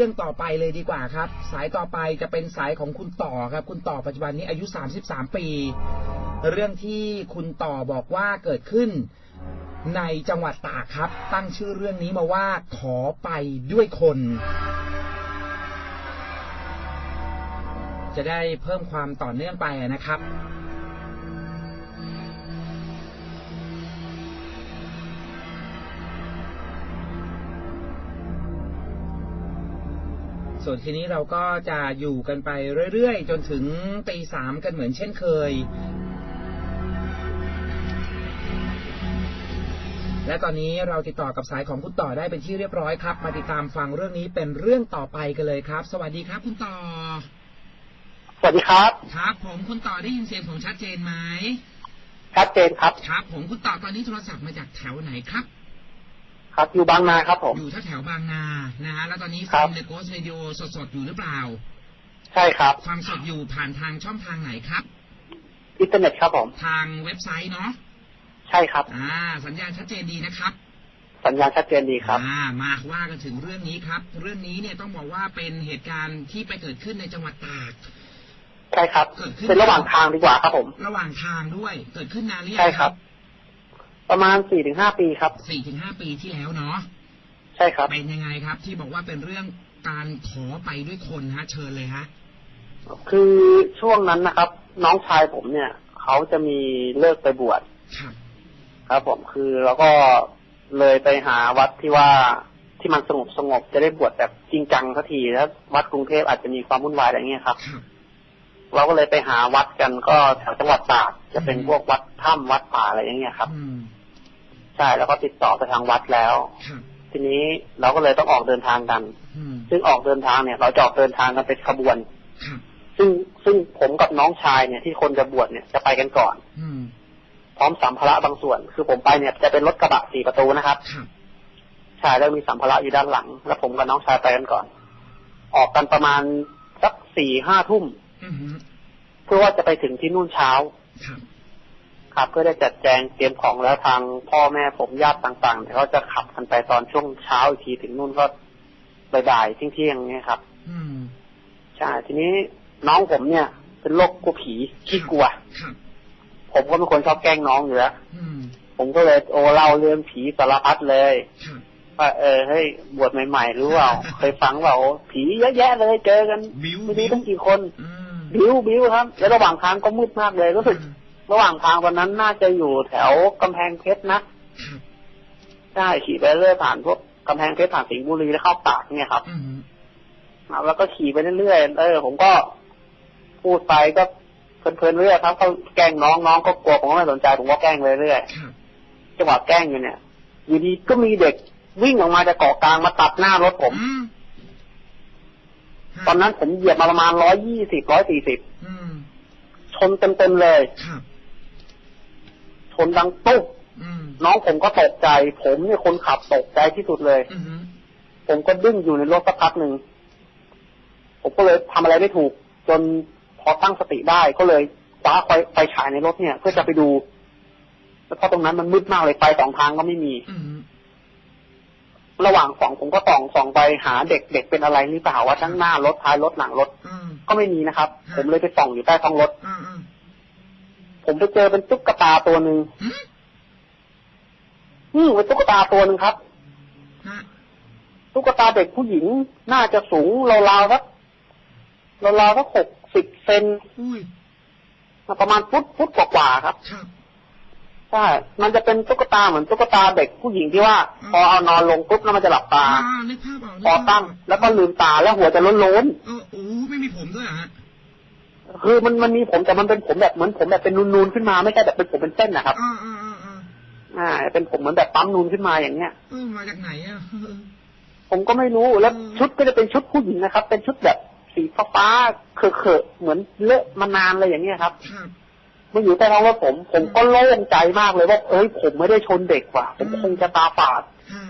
รื่องต่อไปเลยดีกว่าครับ สายต่อไปจะเป็นสายของคุณต่อครับ คุณต่อปัจจุบันนี้อายุ 33 ปี เรื่องที่คุณต่อบอกว่าเกิดขึ้นในจังหวัดตากครับ ตั้งชื่อเรื่องนี้มาว่าขอไปด้วยคน จะได้เพิ่มความต่อเนื่องไปนะครับ ส่วนทีนี้เราก็จะอยู่กันไปเรื่อยๆ จนถึงตีสามกันเหมือนเช่นเคย และตอนนี้เราติดต่อกับสายของคุณต่อได้เป็นที่เรียบร้อยครับ มาติดตามฟังเรื่องนี้เป็นเรื่องต่อไปกันเลยครับ สวัสดีครับคุณต่อ สวัสดีครับ ครับ ผมคุณต่อได้ยินเสียงผมชัดเจนไหมชัดเจนครับ ครับ ผมคุณต่อตอนนี้โทรศัพท์มาจากแถวไหนครับ ครับอยู่บางนาครับ ผม อยู่แถวแถวๆบางนานะฮะแล้วตอนนี้ครัฟับ งเดอะโกสเรดิโอสดๆอยู่หรือเปล่า ใช่ครับ ฟังสดอยู่ผ่านทางช่องทางไหนครับ อินเทอร์เน็ตครับผม ทางเว็บไซต์เนาะใช่ครับ อ่า สัญญาณชัดเจนดีนะครับ สัญญาณชัดเจนดีครับ อ่ามาว่ากันถึงเรื่องนี้ครับ เรื่องนี้เนี่ยต้องบอกว่าเป็นเหตุการณ์ที่ไปเกิดขึ้นในจังหวัดตาก ใช่ครับ เกิดขึ้น เป็นระหว่างทางดีกว่าครับผม ระหว่างทางด้วย เกิดขึ้นนานหรือยังใช่ครับ ประมาณสี่ถึงห้าปีครับสี่ถึงห้าปีที่แล้วเนาะใช่ครับเป็นยังไงครับ ที่บอกว่าเป็นเรื่องการขอไปด้วยคนฮะ เชิญเลยฮะ คือช่วงนั้นนะครับ น้องชายผมเนี่ย เขาจะมีเลิกไปบวชครับครับผมคือเราก็เลยไปหาวัดที่ว่าที่มันสงบสงบจะได้บวชแบบจริงจังสักทีแล้ววัดกรุงเทพอาจจะมีความวุ่นวายอะไรเงี้ยครับครับเราก็เลยไปหาวัดกันก็แถวจังหวัดตากจะเป็นพวกวัดถ้ำวัดป่าอะไรอย่างเงี้ยครับอืม ใช่แล้วก็ติดต่อไปทางวัดแล้วครับทีนี้เราก็เลยต้องออกเดินทางกันอืมซึ่งออกเดินทางเนี่ย เราจะออกเดินทางกันเป็นขบวนครับซึ่งซึ่งผมกับน้องชายเนี่ยที่คนจะบวชเนี่ยจะไปกันก่อนอืมพร้อมสัมภาระบางส่วน คือผมไปเนี่ยจะเป็นรถกระบะสี่ประตูนะครับครับใช่แล้วมีสัมภาระอยู่ด้านหลัง แล้วผมกับน้องชายไปกันก่อน ออกกันประมาณสักสี่ห้าทุ่มอือฮึเพื่อว่าจะไปถึงที่นู่นเช้า ครับครับเพื่อได้จัดแจงเตรียมของแล้วทางพ่อแม่ผมญาติต่างๆเดี๋ยวเขาจะขับกันไปตอนช่วงเช้าอีกทีถึงนู่นก็บ่ายๆเที่ยงๆเนี่ยครับ อืมใช่ทีนี้น้องผมเนี่ย เป็นโรคกลัวผีขี้กลัวครับผมก็เป็นคนชอบแกล้งน้องอยู่แล้วอืมผมก็เลยโอเล่าเรื่องผีสารพัดเลยครับว่าเออเฮ้ยบวชใหม่ๆรู้เปล่าเคยฟังเปล่าผีเยอะแยะเลยเจอกันบิ้วไม่รู้บิ้วตั้งกี่คนอืมบิวบิวครับ แล้วระหว่างทางก็มืดมากเลยรู้สึก ระหว่างทางตอนนั้นน่าจะอยู่แถวกำแพงเพชรนะครับใช่ขี่ไปเรื่อยผ่านพวกกำแพงเพชรผ่านสิงห์บุรีแล้วเข้าตากเนี่ยครับอืมครับแล้วก็ขี่ไปเรื่อยๆเออผมก็พูดไปก็เพลินๆเรื่อยครับเขาแกล้งน้องน้องก็กลัวผมก็ไม่สนใจผมก็แกล้งไปเรื่อยครับจังหวะแกล้งอยู่เนี่ยอยู่ดีก็มีเด็กวิ่งออกมาจากเกาะกลางมาตัดหน้ารถผมอืมตอนนั้นผมเหยียบมาประมาณร้อยยี่สิบร้อยสี่สิบอืมชนเต็มๆเลยครับช นดังตุ๊บอืมน้องผมก็ตกใจ ผมเนี่ยคนขับตกใจที่สุดเลยอืมผมก็ดึ้งอยู่ในรถสักพักหนึ่งผมก็เลยทำอะไรไม่ถูก จนพอตั้งสติได้ก็เลยคว้าไฟไฟฉายในรถเนี่ย เพื่อจะไปดู แล้วเพราะตรงนั้นมันมืดมากเลยไฟสองทางก็ไม่มีอืมระหว่างสองผมก็ส่องส่องไปหาเด็กเด็กเป็นอะไรหรือเปล่าว่าทั้งหน้ารถท้ายรถหลังรถอืมก็ไม่มีนะครับ ผมเลยไปส่องอยู่ใต้ท้องรถอืมอืม ผมไปเจอเป็นตุ๊กตาตัวหนึ่งอืมอืมเป็นตุ๊กตาตัวหนึ่งครับฮะตุ๊กตาเด็กผู้หญิงน่าจะสูงราวๆสักราวๆสักหกสิบเซนอุ้ยประมาณฟุตฟุตกว่าๆครับครับใช่ มันจะเป็นตุ๊กตาเหมือนตุ๊กตาเด็กผู้หญิงที่ว่าอืมพอเอานอนลงปุ๊บแล้วมันจะหลับตาอ่านึกภาพออกนึกพอภาพตั้งแล้วก็ลืมตาแล้วหัวจะโล้นเออโอ้ไม่มีผมด้วยเหรอฮะๆ คือมันมันมีผมแต่มันเป็นผมแบบเหมือนผมแบบเป็นนูนๆขึ้นมาไม่ใช่แบบเป็นผมเป็นเส้นนะครับอ่าอ่าอ่าอ่าอ่า เป็นผมเหมือนแบบปั๊มนูนขึ้นมาอย่างเงี้ยเออมาจากไหนอะเออผมก็ไม่รู้แล้วอืมชุดก็จะเป็นชุดผู้หญิงนะครับ เป็นชุดแบบสีฟ้าๆเขอะๆเหมือนเลอะมานานเลยอย่างเงี้ยครับครับมันอยู่ใต้ท้องรถผม ผมก็โล่งใจมากเลยว่าเอ้ยผมไม่ได้ชนเด็กว่ะผมคงจะตาฝาดฮะ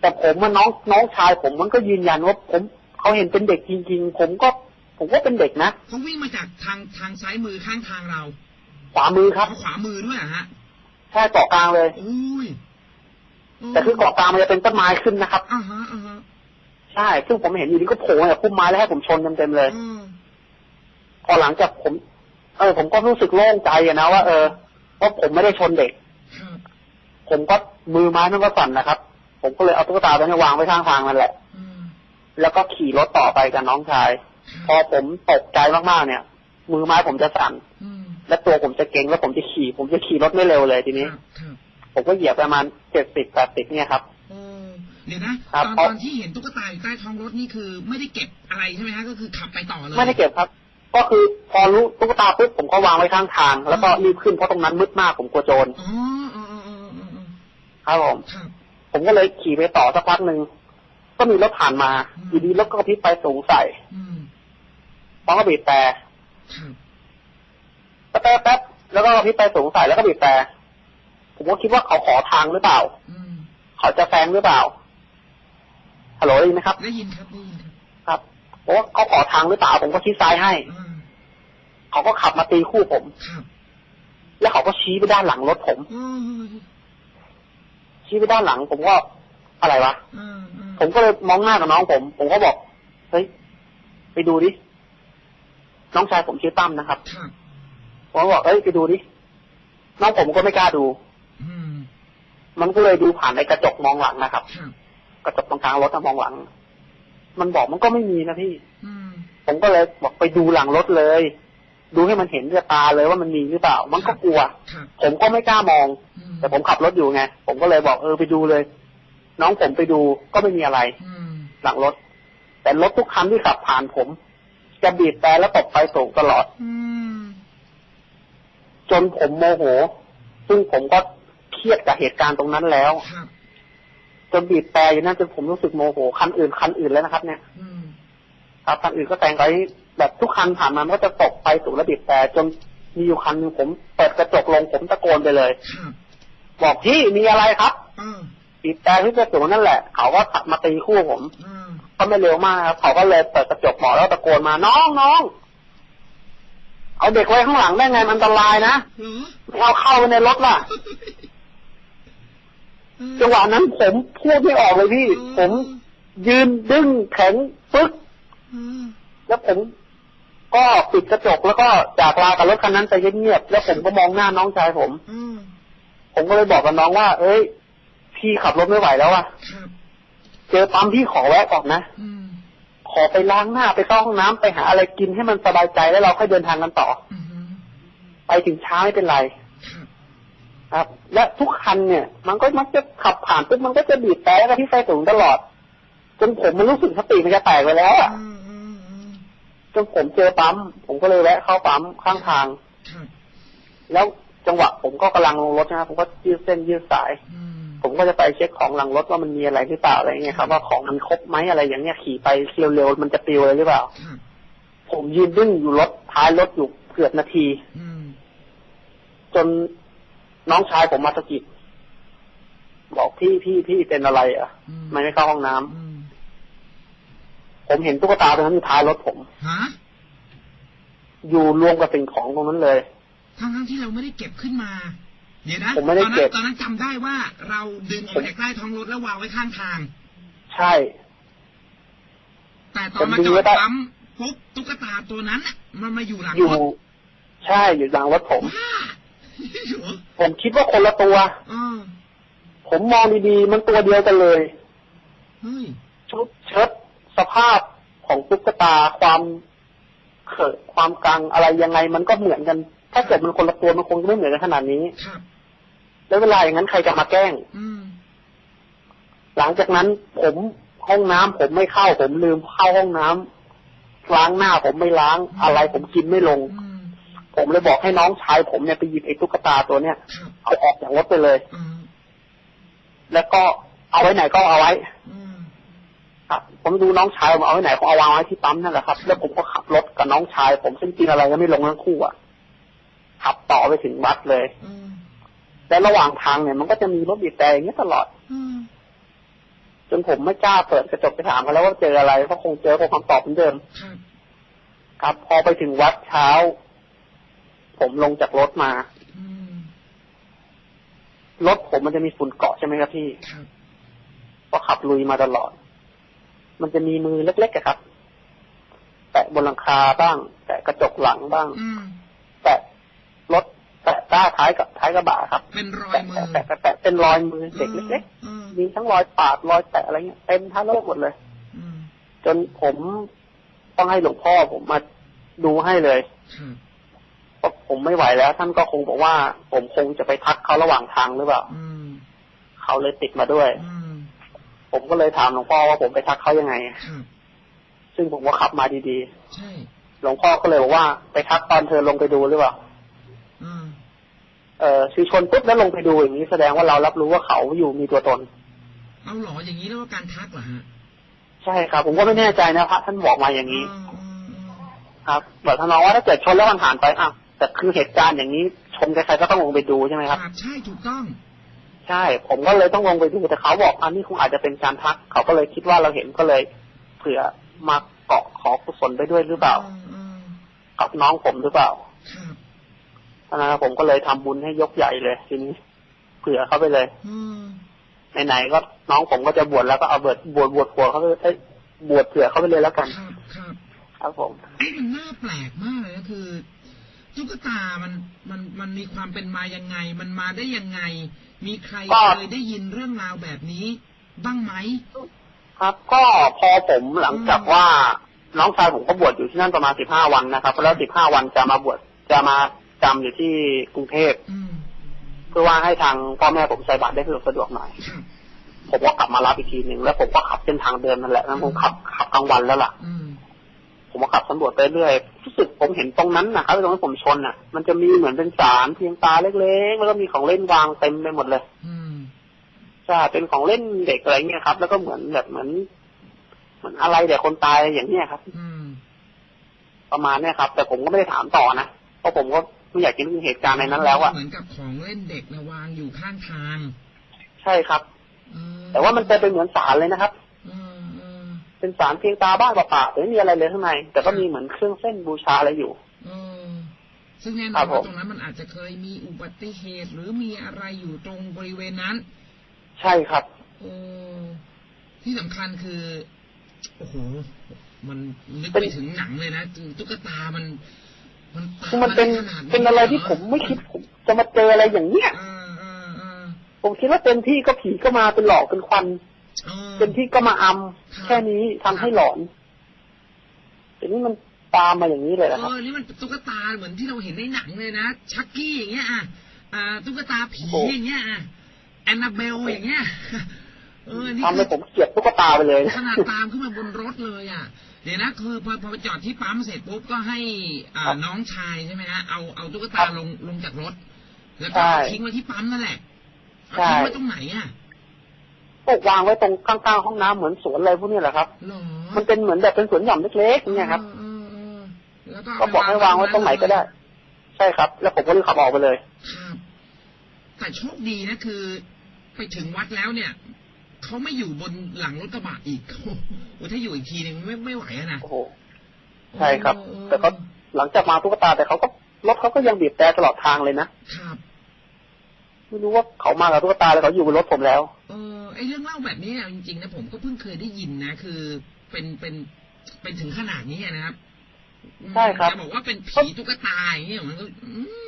แต่ผมมันน้องน้องชายผมมันก็ยืนยันว่าผมเขาเห็นเป็นเด็กจริงๆ ผมก็ ผมก็เป็นเด็กนะเขาวิ่งมาจากทางทางซ้ายมือข้างทางเรา ขวามือครับเขาขวามือด้วยเหรอฮะใช่เกาะกลางเลยอุ้ยแต่คือเกาะกลางมันจะเป็นต้นไม้ขึ้นนะครับอ่าฮะอ่าฮะใใช่ซึ่งผมเห็นอยู่ดีก็โผล่มาจากพุ่มไม้แล้วให้ผมชนเต็มๆเลยอืมพอหลังจากผม เออ ผมก็รู้สึกโล่งใจอะนะว่าเออว่าผมไม่ได้ชนเด็กครับผมก็มือไม้มันก็สั่นนะครับ ผมก็เลยเอาตุ๊กตาตัวนี้วางไว้ข้างทางนั่นแหละอืมแล้วก็ขี่รถต่อไปกับน้องชาย พอผมตกใจมากๆเนี่ย มือไม้ผมจะสั่นอืมและตัวผมจะเก่งแล้วผมจะขี่ ผมจะขี่รถไม่เร็วเลยทีนี้ครับครับผมก็เหยียบประมาณเจ็ดสิบแปดสิบเนี่ยครับเออเดี๋ยวนะครับตอนเพราะตอนที่เห็นตุ๊กตาอยู่ใต้ท้องรถนี่คือ ไม่ได้เก็บอะไรใช่ไหมฮะก็คือขับไปต่อเลยไม่ได้เก็บครับ ก็คือพอรู้ตุ๊กตาปุ๊บผมก็วางไว้ข้างทาง แล้วก็รีบขึ้นเพราะตรงนั้นมืดมากผมกลัวโจรอ๋ออ๋ออ๋ออ๋ออ๋ออ๋อครับผมครับผมก็เลยขี่ไปต่อสักพักหนึ่งก็มีรถผ่านมาอืมอยู่ดีรถก็กระพริบไฟสูงใส่ อืมพร้อมก็บีบแต่ครับแป๊บแป๊บแล้วก็กระพริบไฟสูงใส่แล้วก็บีบแต่ผมก็คิดว่าเขาขอทางหรือเปล่าอืมเขาจะแซงหรือเปล่าฮัลโหลได้ยินไหมครับได้ยินครับได้ยินครับครับผมว่าเขาขอทางหรือเปล่า ผมก็ชี้ซ้ายให้อ่าเขาก็ขับมาตีคู่ผมครับแล้วเขาก็ชี้ไปด้านหลังรถผมอืมชี้ไปด้านหลัง ผมก็อะไรวะอืมอืมผมก็เลยมองหน้ากับน้องผม ผมก็บอกเฮ้ยไปดูดิ น้องชายผมชื่อตั้มนะครับครับผมก็บอกเฮ้ยไปดูดิน้องผมก็ไม่กล้าดูอืมมันก็เลยดูผ่านในกระจกมองหลังนะครับครับกระจกตรงกลางรถอะมองหลัง มันบอกมันก็ไม่มีนะพี่อืมผมก็เลยบอกไปดูหลังรถเลย ดูให้มันเห็นด้วยตาเลยว่ามันมีหรือเปล่า มันก็กลัวครับผมก็ไม่กล้ามองอืมแต่ผมขับรถอยู่ไงผมก็เลยบอกเออไปดูเลย น้องผมไปดูก็ไม่มีอะไรอืมหลังรถ แต่รถทุกคันที่ขับผ่านผม จะบีบแต่แล้วตบไฟสูงตลอดอืมจนผมโมโห ซึ่งผมก็เครียดกับเหตุการณ์ตรงนั้นแล้วครับจนบีบแต่อยู่นั่นจนผมรู้สึกโมโหคันอื่นคันอื่นแล้วนะครับ เนี่ยอืมครับคันอื่นก็แซงไปแบบทุกคันผ่านมามันก็จะตกไฟสูงแล้วบีบแต่จนมีอยู่คันหนึงผมเปิดกระจกลงผมตะโกนไปเลยครับบอกพี่มีอะไรครับอ่าบีบแต่ที่กระจกนั่นแหละ เขาก็ขับมาตีคู่ผมอ่าก็ไม่เร็วมากครับเขาก็เลยเปิดกระจกบอกแล้วตะโกนมาน้องน้องเอาเด็กไว้ข้างหลังได้ไงมันอันตรายนะเหรอไม่เอาเข้าไปในรถล่ะเออจังหวะนั้นผมพูดไม่ออกเลยพี่ ผมยืนดึงแข็งปึ๊กอืมแล้วผมก็ปิดกระจกแล้วก็จากลากับรถคันนั้นไปเงียบๆแล้วผมก็มองหน้าน้องชายผมอืมผมก็เลยบอกกับน้องว่า เอ้ย พี่ขับรถไม่ไหวแล้วอะครับ เจอปั๊มพี่ขอแวะก่อนนะอืมขอไปล้างหน้าไปเข้าห้องน้ำไปหาอะไรกินให้มันสบายใจแล้วเราค่อยเดินทางกันต่ออืมไปถึงเช้าไม่เป็นไรครับครับ และทุกคันเนี่ย มันก็มักจะขับผ่านปุ๊บมันก็จะบีบแต่แล้วก็ที่ไฟสูงตลอด จนผมมันรู้สึกสติมันจะแตกไปแล้วอะอืมอืมอืมจนผมเจอปั๊มผมก็เลยแวะเข้าปั๊มข้างทางครับแล้วจังหวะผมก็กำลังลงรถนะครับผมก็ยืดเส้นยืดสายอืม ผมก็จะไปเช็คของหลังรถว่ามันมีอะไรหรือเปล่าอะไรเงี้ยครับว่าของมันครบไหมอะไรอย่างเงี้ยขี่ไปเร็วๆมันจะปลิวอะไรหรือเปล่าครับผมยืนดึงอยู่รถท้ายรถอยู่เกือบนาทีอืมจนน้องชายผมมาสะกิดบอกพี่พี่พี่เป็นอะไรอะอืมทำไมไม่เข้าห้องน้ำอืมผมเห็นตุ๊กตาตรงนั้นอยู่ท้ายรถผมฮะอยู่รวมกับสิ่งของตรงนั้นเลยทั้งทั้งๆที่เราไม่ได้เก็บขึ้นมา เดี๋ยวนะผมไม่ได้ตอนเก็นั้นบตอนนั้นจำได้ว่า เราดึงออกจากใต้ท้องรถแล้ววางไว้ข้างทาง ใช่ แต่ตอนมาผมดึจงอไว้ดได้ปั๊มปุ๊บตุ๊กตาตัวนั้นน่ะมันมาอยู่หลังอยู่รถใช่อยู่หลังรถผมว้าเหรอผมคิดว่าคนละตัวอ่าผมมองดีๆ มันตัวเดียวกันเลยเฮ้ยชุดเชิ้ตสภาพของตุ๊กตาความเขิดความกังอะไรยังไงมันก็เหมือนกัน ถ้าเกิดมันคนละตัวมันคงจะไม่เหมือนกันขนาดนี้ครับ แล้วเวลาอย่างนั้นใครจะมาแกล้งอืมหลังจากนั้นผมห้องน้ำผมไม่เข้า ผมลืมเข้าห้องน้ำล้างหน้าผมไม่ล้างอะไรผมกินไม่ลงอืมผมเลยบอกให้น้องชายผมเนี่ยไปหยิบไอ้ตุ๊กตาตัวเนี้ยครับเอาออกจากรถไปเลยอ่าแล้วก็เอาไว้ไหนก็เอาไว้อืมครับ ผมดูน้องชายผมเอาไว้ไหนเขาเอาวางไว้ที่ปั๊มนั่นแหละครับ แล้วผมก็ขับรถกับน้องชาย ผมซึ่งกินอะไรก็ไม่ลงทั้งคู่อะขับต่อไปถึงวัดเลย อืม และระหว่างทางเนี่ยมันก็จะมีรถบีบแต่อย่างนี้ยตลอด อืมจนผมไม่กล้าเปิดกระจกไปถามเขาแล้วว่าเจออะไรเพราะคงเจอคงคำตอบเหมือนเดิมครับครับพอไปถึงวัดเช้า ผมลงจากรถมาอืมรถผมมันจะมีฝุ่นเกาะใช่ไหมครับพี่ครับก็ขับลุยมาตลอด มันจะมีมือเล็กๆอะครับ แตะบนหลังคาบ้าง แตะกระจกหลังบ้างอืมแตะรถ แตะต้ท้ายกับท้ายกระบะครับ เป็นรอยแตะมือแตะแตะแตะเป็นรอยมือเด็กเล็กๆมีทั้งรอยปาดรอยแตะอะไรเงี้ยเต็มทั้งโลกหมดเลยอืจนผมต้องให้หลวงพ่อผมมาดูให้เลยเพราะผมไม่ไหวแล้ว ท่านก็คงบอกว่า ผมคงจะไปทักเขาระหว่างทางหรือเปล่าเขาเลยติดมาด้วยผมก็เลยถามหลวงพ่อว่าผมไปทักเขายังไงซึ่งผมก็ขับมาดีๆหลวงพ่อก็เลยบอกว่าไปทักตอนเธอลงไปดูหรือเปล่า เออคือชนปุ๊บแล้วลงไปดูอย่างนี้แสดงว่าเรารับรู้ว่าเขาอยู่มีตัวตน เอาเหรออย่างนี้เรียกว่าการทักเหรอฮะใช่ครับ ผมก็ไม่แน่ใจนะพระท่านบอกมาอย่างนี้อืมอืมอืมครับแบบท่านน้องว่าถ้าเกิดชนแล้วมันผ่านไปอะแต่คือเหตุการณ์อย่างนี้ชนใครๆก็ต้องลงไปดูใช่ไหมครับครับใช่ถูกต้อง ใช่ ผมก็เลยต้องลงไปดูแต่เขาบอกอันนี้คงอาจจะเป็นการทัก เขาก็เลยคิดว่าเราเห็นก็เลย เผื่อมาเกาะขอกุศลไปด้วยหรือเปล่าอืมอืมกับน้องผมหรือเปล่าครับต อนนั้นผมก็เลยทำบุญให้ยกใหญ่เลยทีนี้เผื่อเขาไปเลย อืมไหนๆก็น้องผมก็จะบวชแล้วก็เอาเบิดบวชบวชผัวเขาไปเอ้ยบวชเผื่อเขาไปเลยแล้วกันครับครับครับผมเอ้ยมันน่าแปลกมากเลยนะคือตุ๊กตามันมันมันมีความเป็นมายังไง มันมาได้ยังไง มีใครก็เคยได้ยินเรื่องราวแบบนี้ บ้างไหมครับ ก็พอผมหลังจากว่าน้องชายผมก็บวชอยู่ที่นั่นประมาณสิบห้าวันนะครับแล้วสิบห้าวันจะมาบวชจะมา จำอยู่ที่กรุงเทพอืมเพื่อว่าให้ทางพ่อแม่ผมใส่บาตรได้สะดวกสะดวกหน่อยครับผมก็กลับมารับอีกทีหนึ่งแล้วผมก็ขับเส้นทางเดิมนั่นแหละนั้นผมขับขับกลางวันแล้วล่ะอืมผมก็ขับสำรวจไปเรื่อยรู้สึกผมเห็นตรงนั้นนะครับตรงที่ผมชนอะ มันจะมีเหมือนเป็นสารเพียงตาเล็กๆแล้วก็มีของเล่นวางเต็มไปหมดเลยอืมใช่เป็นของเล่นเด็กอะไรเงี้ยครับ แล้วก็เหมือนแบบเหมือนเหมือนอะไรแต่คนตายอย่างเนี้ยครับอืมประมาณเนี้ยครับ แต่ผมก็ไม่ได้ถามต่อนะเพราะผมก็ ไม่อยากจะรู้เหตุการณ์ในนั้นแล้วอะเหมือนกับของเล่นเด็กนะวางอยู่ข้างทาง ใช่ครับอืมแต่ว่ามันจะเป็นเหมือนสารเลยนะครับอืมอืมเป็นสารเพียงตาบ้านเปล่าๆแต่ไม่มีอะไรเลยข้างในแต่ก็มีเหมือนเครื่องเส้นบูชาอะไรอยู่อืมซึ่งแน่นครัอนบผมว่าตรงนั้นมันอาจจะเคยมีอุบัติเหตุ หรือมีอะไรอยู่ตรงบริเวณนั้น ใช่ครับโอ้ที่สำคัญคือโอ้โหมันนึกเป็นไปถึงหนังเลยนะตุ๊กตามัน มันตามคือมันเป็นได้ขนาดเป็นอะไรที่ผมไม่คิดผมจะมาเจออะไรอย่างเนี้ยอ่าอ่าอ่าผมคิดว่าเต็มที่ก็ผีก็มาเป็นหลอกเป็นควันอ่าเต็มที่ก็มาอำครับแค่นี้ทำให้หลอนแต่นี่มันตามมาอย่างนี้เลยเอนะครับอนี่มันตุ๊กตาเหมือนที่เราเห็นในหนังเลยนะชักกี้อย่างเงี้ยอะอ่าตุ๊กตาผีโอ้อย่างเงี้ยอะแอนนาเบลอย่างเงี้ยเออนี่ทำคืให้อผมเกลียดตุ๊กตาไปเลยขนาดตามขึ้นมาบนรถเลยอะเดี๋ยวนะคือพอพอไปจอดที่ปั๊มเสร็จปุ๊บก็ให้อ่าครับน้องชายใช่ไหมฮะเอาเอาตุ๊กคตารับลงลงจากรถ แล้วก็ใช่เอาทิ้งไว้ที่ปั๊มนั่นแหละเอาใช่ทิ้งไว้ตรงไหนอะพวกวางไว้ตรงข้างๆห้องน้ำเหมือนสวนอะไรพวกนี้แหละครับ หรอมันเป็นเหมือนแบบเป็นสวนหย่อมเล็กๆเนี่ยครับเออเออเออแล้วก็ก็บอกให้วางไว้ตรงไหนก็ได้ ใช่ครับ แล้วผมก็รีบขับออกไปเลย ครับ แต่โชคดีนะคือ ไปถึงวัดแล้วเนี่ย เขาไม่อยู่บนหลังรถกระบะอีกโอ้โหถ้าอยู่อีกทีหนึงไม่ไม่ไหวอะนะโอ้โหใช่ครับเออแต่ก็หลังจากมาตุ๊กตาแต่เขาก็รถเขาก็ยังบีบแต่ตลอดทางเลยนะครับไม่รู้ว่าเขามากับตุ๊กตาแล้วเขาอยู่บนรถผมแล้วเออไอเรื่องเล่าแบบนี้อะจริงๆนะผมก็เพิ่งเคยได้ยินนะคือเป็นเป็นเป็นถึงขนาดนี้นะครับใช่ครับจะบอกว่าเป็นผีตุ๊กตาอย่างเงี้ยมันก็อืม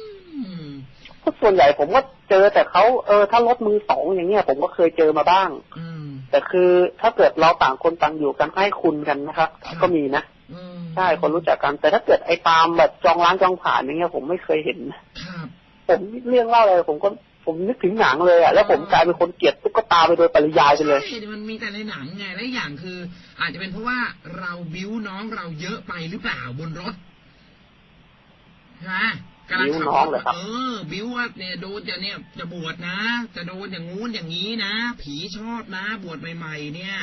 ก็ส่วนใหญ่ผมก็เจอแต่เขาเออถ้ารถมือสองอย่างเงี้ยผมก็เคยเจอมาบ้าง อืมแต่คือถ้าเกิดเราต่างคนต่างอยู่กันก็ให้คุณกันนะครับครับก็มีนะอืมใช่คนรู้จักกัน แต่ถ้าเกิดไอ้ตามแบบจองร้านจองผ่านอย่างเงี้ย ผมไม่เคยเห็นครับผมเรื่องเล่าอะไรผมก็ผมนึกถึงหนังเลยอะแล้วผมกลายเป็นคนเกลียดตุ๊กตาไปโดยปริยายไปเลยใช่มันมีแต่ในหนังไงและอีกอย่างคือ อาจจะเป็นเพราะว่าเราบิ้วน้องเราเยอะไปหรือเปล่าบนรถใช่ไหม กำลังขับบิ้วน้องเหรอครับ เออ บิ้วว่าเนี่ยโดนจะเนี่ยจะบวชนะ จะโดนอย่างงู้นอย่างนี้นะ ผีชอบนะ บวชใหม่ๆ เนี่ย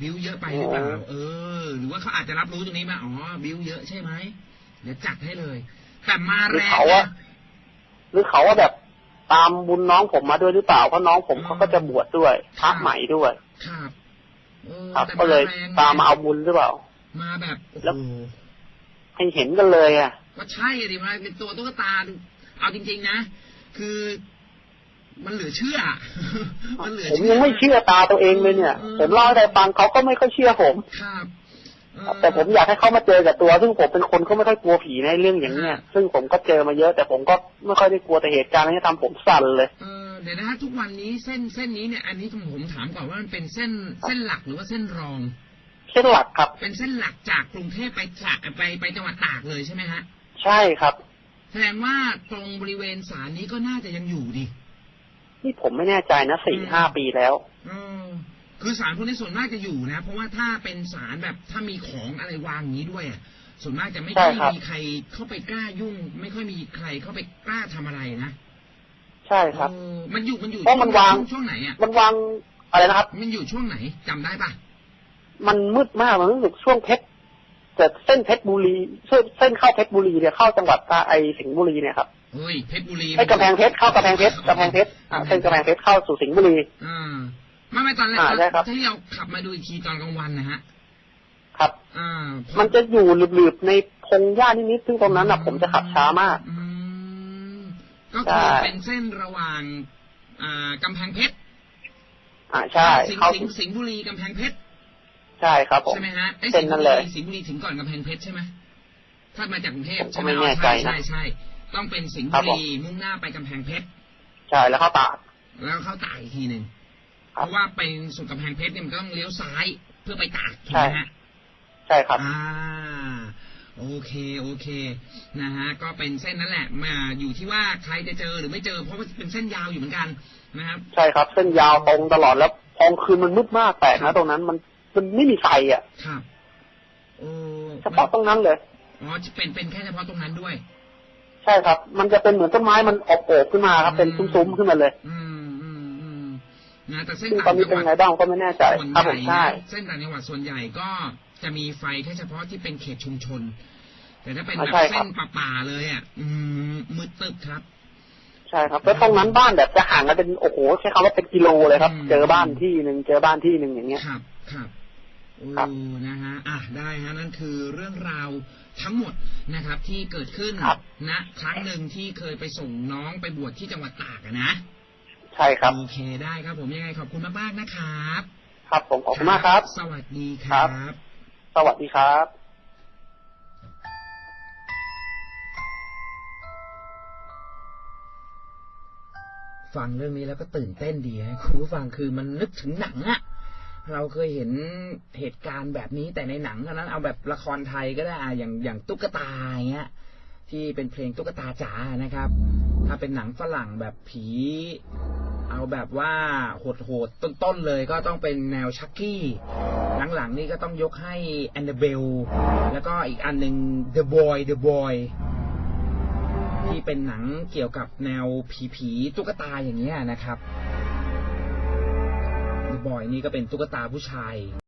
บิ้วเยอะไปหรือเปล่า เออ หรือว่าเขาอาจจะรับรู้ตรงนี้มา อ๋อ บิ้วเยอะใช่ไหม เดี๋ยวจัดให้เลย แต่มาหรืแรองเขาอะนะ หรือเขาว่าแบบตามบุญน้องผมมาด้วยหรือเปล่าเพราะน้องผมเขาก็จะบวชด้วยพระใหม่ด้วย ครับเออครับ แต่ก็เลยแรงตามมาเอาบุญหรือเปล่า มาแบบโอ้แล้วโห ให้เห็นกันเลยอะ ก็ใช่อะดิมาเป็นตัวตุ๊กตาดูเอาจริง ๆ นะ คือมันเหลือเชื่อ มันเหลือผมเชื่อยังไม่เชื่อตาตัวเองเลยเนี่ย ผมเล่าให้ใครฟังเขาก็ไม่ค่อยเชื่อผมครับเออแต่ผมอยากให้เขามาเจอกับตัว ซึ่งผมเป็นคนก็ไม่ค่อยกลัวผีในเรื่องอย่างเนี้ย ซึ่งผมก็เจอมาเยอะ แต่ผมก็ไม่ค่อยได้กลัวแต่เหตุการณ์นี้ทำผมสั่นเลยเออเดี๋ยวนะฮะทุกวันนี้เส้นเส้นนี้เนี่ยอันนี้ผมถามก่อนว่ามันเป็นเส้นเส้นหลักหรือว่าเส้นรอง เส้นหลักครับ เป็นเส้นหลักจากกรุงเทพไปจากไปไปจังหวัดตากเลยใช่ไหมฮะ ใช่ครับแสดงว่าตรงบริเวณศาลนี้ก็น่าจะยังอยู่ดินี่ผมไม่แน่ใจนะสี่อืมห้าปีแล้วเออคือสารพวกนี้ส่วนมากจะอยู่นะ เพราะว่าถ้าเป็นสารแบบถ้ามีของอะไรวางอย่างนี้ด้วยอะส่วนมากจะไม่ใช่ค่อยครับมีใครเข้าไปกล้ายุ่ง ไม่ค่อยมีใครเข้าไปกล้าทำอะไรนะใช่ครับเออมันอยู่มันอยู่เพราะมันวางช่ช่วงไหนอะมันวางอะไรนะครับ มันอยู่ช่วงไหนจำได้ปะมันมืดมากมันรู้สึกช่วงเพชร แต่เส้นเพชรบุรีเส้นเส้นเข้าเพชรบุรีเนี่ยเข้าจังหวัดตาไอสิงห์บุรีเนี่ยครับเฮ้ยเพชรบุรีไอ้กำแพงเพชรเข้ากำแพงเพชรกำแพงเพชรอ่าเส้นกำแพงเพชรเข้าสู่สิงห์บุรีอ่าไม่ไม่ตอนแรกอ่าใช่ครับที่เราขับมาดูอีกทีตอนกลางวันนะฮะครับอ่ามันจะอยู่หลืบๆในพงหญ้านิดๆซึ่งตรงนั้นอะผมจะขับช้ามากอืมก็ใช่คือเป็นเส้นระหว่างอ่ากำแพงเพชรอ่าใช่สิงห์เข้าสิงห์สิงห์บุรีกำแพงเพชร ใช่ครับผมใช่ไหมฮะไอ้เส้สินงห์นั้บุนเลยรีสิงห์บุรีถึงก่อนกำแพงเพชรใช่ไหมถ้ามาจากกรุงเทพผมใช่ไหมไม่แน่ใจใช่นะใช่ใช่ต้องเป็นสิงห์ครับุบผมรีมุ่งหน้าไปกำแพงเพชรใช่แล้วเข้าตากแล้วเข้าตากอีกทีหนึ่งครัเพบราะว่าไปสู่กำแพงเพชรเนี่ยมันก็ต้องเลี้ยวซ้ายเพื่อไปตากถูกใช่ไหมฮะใช่ครับอ่าโอเคโอเคนะฮะก็เป็นเส้นนั้นแหละมาอยู่ที่ว่าใครจะเจอหรือไม่เจอเพราะว่าเป็นเส้นยาวอยู่เหมือนกันนะครับ ใช่ครับ เส้นยาวตรงตลอดแล้วพองคืนมันมืดมากแปลกนะตรงนั้นมัน มันไม่มีไฟอะครับโอ้เฉพาะตรงนั้นเลยอ๋อเป็นเป็นแค่เฉพาะตรงนั้นด้วย ใช่ครับ มันจะเป็นเหมือนต้นไม้มันอบโอบขึ้นมาครับ เป็นซุ้มๆขึ้นมาเลย อืมอืมอืมนะแต่เส้นซึ่งตอต่านงนี้จังเป็นหวัไงดบ้างก็ไม่แน่ใจส่วนครับใหผญ่มใช่นะเส้นต่างจังหวัดส่วนใหญ่ก็จะมีไฟแค่เฉพาะที่เป็นเขตชุมชน แต่ถ้าเป็นอ่าแบบใช่ครัเส้บนป่าๆเลยอะ อืมมืดตึบครับใช่ครับแล้วตรงนั้นบ้านแบบจะห่างกันเป็นโอ้โหใช้คำว่าเป็นกิโลเลยครับอืมเจอบ้านที่หนึ่งเจอบ้านที่หนึ่งอย่างเงี้ยครับครับ โอ้ครับนะฮะอะได้ฮะนั่นคือเรื่องราวทั้งหมดนะครับ ที่เกิดขึ้นครับณครั้งหนึ่งที่เคยไปส่งน้องไปบวชที่จังหวัดตากอะนะ ใช่ครับโอเคได้ครับ ผมยังไงขอบคุณมากๆนะครับ ครับผมขอบคุณมากครับ สวัสดีคครัรับบสวัสดีครับฟังเรื่องนี้แล้วก็ตื่นเต้นดีนะคุณผู้ฟังคือมันนึกถึงหนังอะ เราเคยเห็นเหตุการณ์แบบนี้แต่ในหนังเท่านั้นเอาแบบละครไทยก็ได้อะอย่างอย่างตุ๊กตาอย่างเงี้ยที่เป็นเพลงตุ๊กตาจ๋านะครับ ถ้าเป็นหนังฝรั่งแบบผี เอาแบบว่าโหดๆต้นๆเลยก็ต้องเป็นแนวชักกี้หลังๆนี่ก็ต้องยกให้แอนเดเบลแล้วก็อีกอันหนึ่ง The Boy The Boy ที่เป็นหนังเกี่ยวกับแนวผีๆตุ๊กตาอย่างเงี้ยนะครับ บ่อยๆ นี่ก็เป็นตุ๊กตาผู้ชาย